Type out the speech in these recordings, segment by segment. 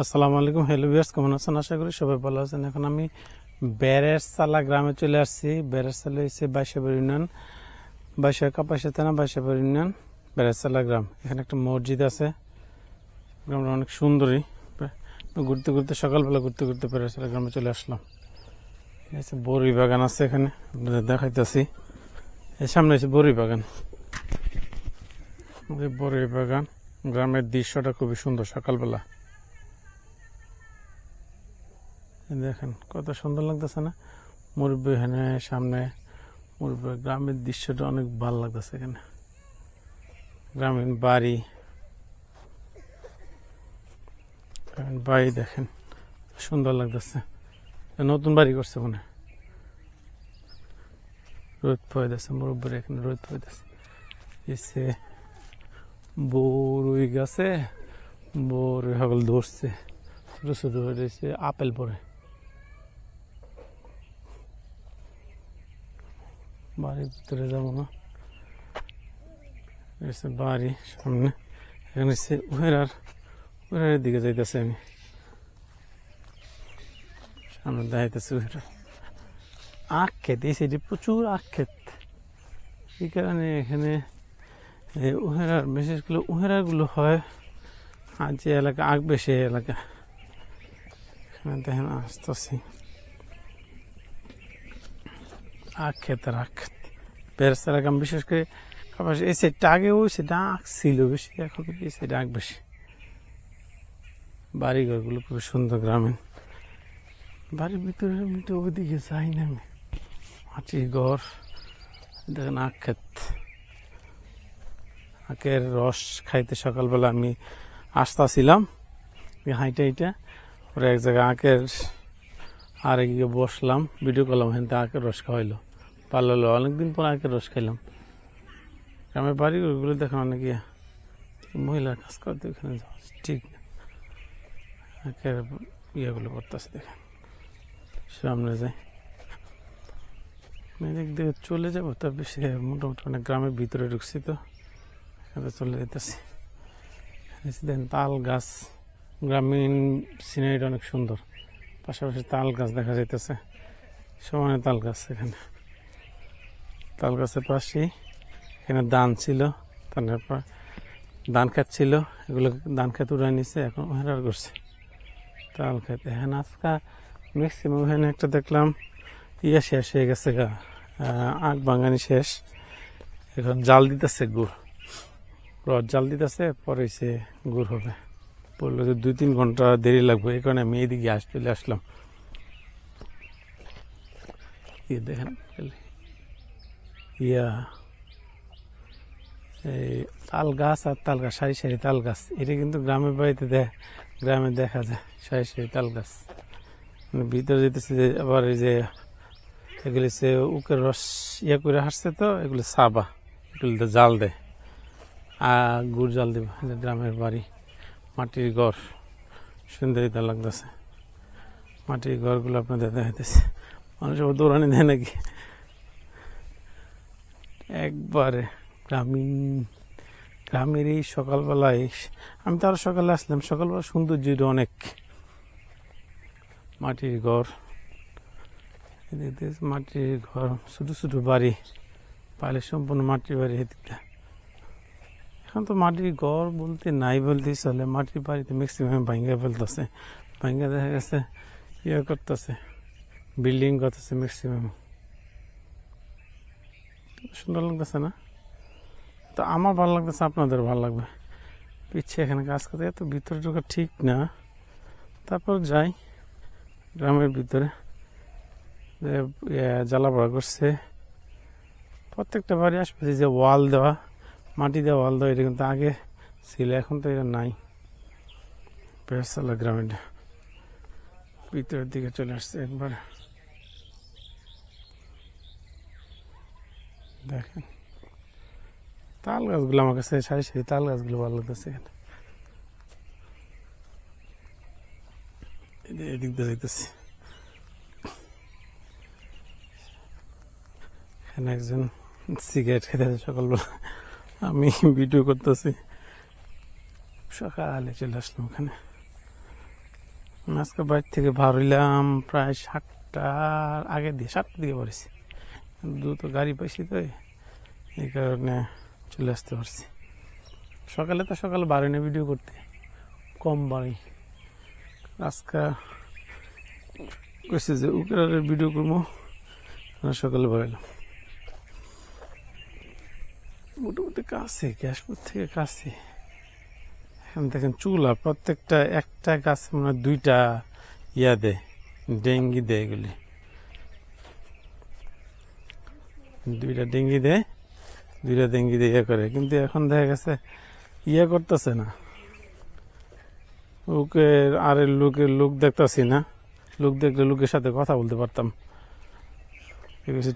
আসসালামু আলাইকুম। Hello viewers কেমন আছেন? আশা করি সবাই ভালো আছেন। এখন আমি বেরেরসালা গ্রামে চলে আসছি। বেরেরসালা হচ্ছে বাইশাবার ইউনিয়ন। বাইশা কাপাসা থানা বাইশাবার ইউনিয়ন, বেরেরসালা গ্রাম। এখানে একটা মসজিদ আছে। গ্রামটা অনেক সুন্দরী। ঘুরতে ঘুরতে, সকালবেলা ঘুরতে ঘুরতে বেরেরসালা গ্রামে চলে আসলাম। হচ্ছে বড়ি বাগান আছে এখানে। আপনাদের দেখাইতেছি। এর সামনে আছে বড়ি বাগান। বড়ি বাগান, গ্রামের দৃশ্যটা খুবই সুন্দর সকালবেলা এই দেখেন, কত সুন্দর লাগতেছে না? মুরব্বী এখানে, সামনে, মুরব্বী গ্রামের দৃশ্যটা অনেক ভালো লাগতেছে এখানে। গ্রামীণ বাড়ি। বাড়ি দেখেন, সুন্দর লাগতেছে। নতুন বাড়ি করছে মনে হয়। রোদ পয়দাছে মুরব্বীর এখানে রোদ পয়দাছে এসে বড়ই গাছে বড়ই সকল ধরছে, ছোট ছোট হয়েছে আপেল পরে। বাড়ির ভিতরে যাব না। এসে বাড়ি সামনে। এখানে সে উহেরার উহেরার দিকে যাইতেছে আমি। সামনে দেখাইতেছে উহেরা। আখ ক্ষেত এই সাইডে প্রচুর আখ ক্ষেত এই কারণে এখানে উহেরার, বিশেষ করে উহেরাগুলো হয় আর যে এলাকা আগ বেশি এলাকা। এখানে দেখেন, আসতেছি। আখ ক্ষেতের আখ ক্ষেত বেরসা বিশেষ করে আবার এই সাইডটা আগে ওই সাইডটা আখ ছিল বেশি, এখন এই সাইডে আখ বেশি। বাড়িঘরগুলো খুব সুন্দর গ্রামীণ। বাড়ির ভিতরে এমনিতে ওইদিকে যাই না আমি। মাটির ঘর, দেখেন আখ ক্ষেত। আখের রস খাইতে সকালবেলা আমি আসতেছিলাম হাইটা হাইটা ওরা এক জায়গায় আখের আর গিয়ে বসলাম ভিডিও করলাম হেন আখের রস খাওয়াইলো। ভালো হলো অনেকদিন পর আখের রস খাইলাম। গ্রামের বাড়ি, ওইগুলো দেখেন অনেকে মহিলার কাজ করতে ওখানে ঠিক ইয়েগুলো করতেছে দেখেন সামনে যাই। এদিক দিয়ে চলে যাব তার বেশি মোটামুটি অনেক গ্রামের ভিতরে ঢুকছি তো, এখানে চলে যেতেছি। দেন তাল গাছ, গ্রামীণ সিনারিটা অনেক সুন্দর। পাশাপাশি তাল গাছ দেখা যাইতেছে। সমানে তাল গাছ এখানে। তাল গাছের পাশেই। এখানে ধান ছিল তারপর ধান খেত ছিল, এগুলো ধান খেত উড়াই নিছে, এখন হেরার করছে তাল খেত এখানে আজকা ম্যাক্সিমাম এখানে একটা দেখলাম, ইয়া শেষ হয়ে গেছে গা আখ বাঙানি শেষ। এখন জাল দিতেছে গুড়। রড জাল দিতেছে, পরে সে গুড় হবে। বলল যে দুই তিন ঘণ্টা দেরি লাগবে, এই কারণে আমি এইদিকে আস চলে আসলাম। দেখেন ইয়া, এই তাল গাছ আর তাল গাছ, সারি সারি তাল গাছ। এটা কিন্তু গ্রামের বাড়িতে দেখ গ্রামে দেখা যায়, সারি সারি তাল গাছ। মানে ভিতরে যেতেছে যে, আবার এই যে এগুলি সে উকের রস ইয়ে করে হাসছে তো, এগুলো সাবা, এগুলো জাল দেয়। আর গুড় জাল দিব গ্রামের বাড়ি, মাটির ঘর সুন্দরিতা লাগতেছে। মাটির ঘরগুলো আপনাদের দেখাইতেছে। মানুষ দৌড়ানি দেয় নাকি? একবারে গ্রামীণ, গ্রামের এই সকালবেলায় আমি তো আরও সকালে আসলাম। সকালবেলা সৌন্দর্য অনেক মাটির ঘর মাটির ঘর, ছোটো ছোটো বাড়ি, পাইলে সম্পূর্ণ মাটির বাড়ি এদিকটা। এখন তো মাটির ঘর বলতে নাই বলতেই চলে। মাটির বাড়িতে ম্যাক্সিমাম ভাঙ্গা ফেলতেছে। ভাঙ্গা দেখা গেছে ইয়ে করতেছে বিল্ডিং করতেছে ম্যাক্সিমাম সুন্দর লাগতেছে না? তো আমার ভালো লাগতেছে, আপনাদের ভালো লাগবে। পিছিয়ে এখানে কাজ করতে, এত ভিতরে ঢোকা ঠিক না। তারপর যাই, গ্রামের ভিতরে। জ্বালাপড়া করছে। প্রত্যেকটা বাড়ি আশপাশে যে ওয়াল দেওয়া, মাটি দেওয়া ওয়াল দেওয়া, এটা কিন্তু আগে ছিল, এখন তো এটা নাই। পেরসালা গ্রামীণটা ভিতরের দিকে চলে আসছে একবার। দেখেন। তাল গাছগুলো আমার কাছে সারি সারি তাল গাছগুলো ভালো লাগতেছে এখানে। এদিক দিয়ে যাইতেছি। এখানে একজন সিগারেট খেতে সকালবেলা। আমি ভিডিও করতেছি। সকালে চলে আসলাম ওখানে। আজকে বাড়ি থেকে ভার হইলাম, প্রায় সাতটার আগে দিয়ে, সাতটার দিকে পড়েছি দ্রুত গাড়ি পাইছি তো, এই কারণে চলে আসতে পারছি। সকালে তো সকালে বাড়ি না ভিডিও করতে, কম বাড়ি আজকে কইছে যে উকেরারের ভিডিও করব সকালে বাড়াইলাম মোটামুটি কাছে গ্যাসপুর থেকে কাছে। এখন দেখেন চুলা প্রত্যেকটা একটা গাছ মানে দুইটা ইয়া দেয়, ডেঙ্গি দেয় এগুলি। দুইটা ডেঙ্গি দেয়, দুইটা ডেঙ্গি দিয়ে ইয়ে করে। কিন্তু এখন দেখা গেছে ইয়ে করতেছে না। ওকে আর লোকের লোক দেখতাছি না। লোক দেখলে লোকের সাথে কথা বলতে পারতাম।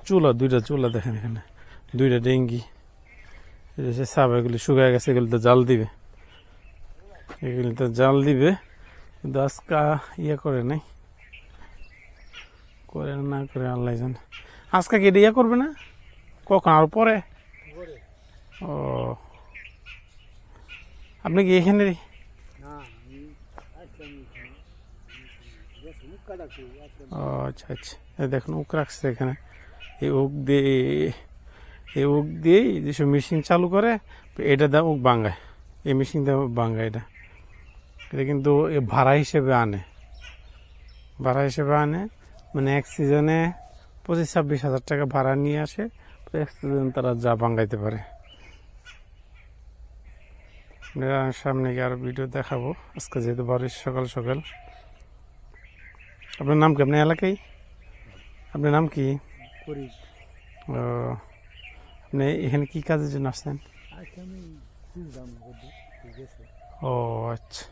চুলা, দুইটা চুলা দেখেন এখানে। দুইটা ডেঙ্গি। হচ্ছে সাপ, এগুলি শুকায় গেছে, এগুলো তো জাল দিবে। এগুলি তো জাল দিবে, কিন্তু আজকা ইয়ে করে নাই। করে না, করে আল্লাহ জানে। আজকা কি এটা ইয়ে করবে না? কখন আর পরে? ও। আপনি কি এখানে। ও আচ্ছা আচ্ছা। দেখুন উক রাখছে এখানে। এই উক দিয়ে এই উক দিয়ে যেসব মেশিন চালু করে এটা দাম উক বাঙ্গায় এই মেশিন দেয় বাঙ্গায় এটা। এটা কিন্তু এ ভাড়া হিসেবে আনে। ভাড়া হিসেবে আনে মানে এক সিজনে পঁচিশ ছাব্বিশ হাজার টাকা ভাড়া নিয়ে আসে। তো তারা যা বাঙ্গাইতে পারে। সামনে গিয়ে আরও ভিডিও দেখাবো। আজকে যেহেতু বাড়ির সকাল সকাল। আপনার নাম কি? আপনার এলাকায়? আপনার নাম কি? ও, আপনি এখানে কি কাজের জন্য আসছেন? ও আচ্ছা।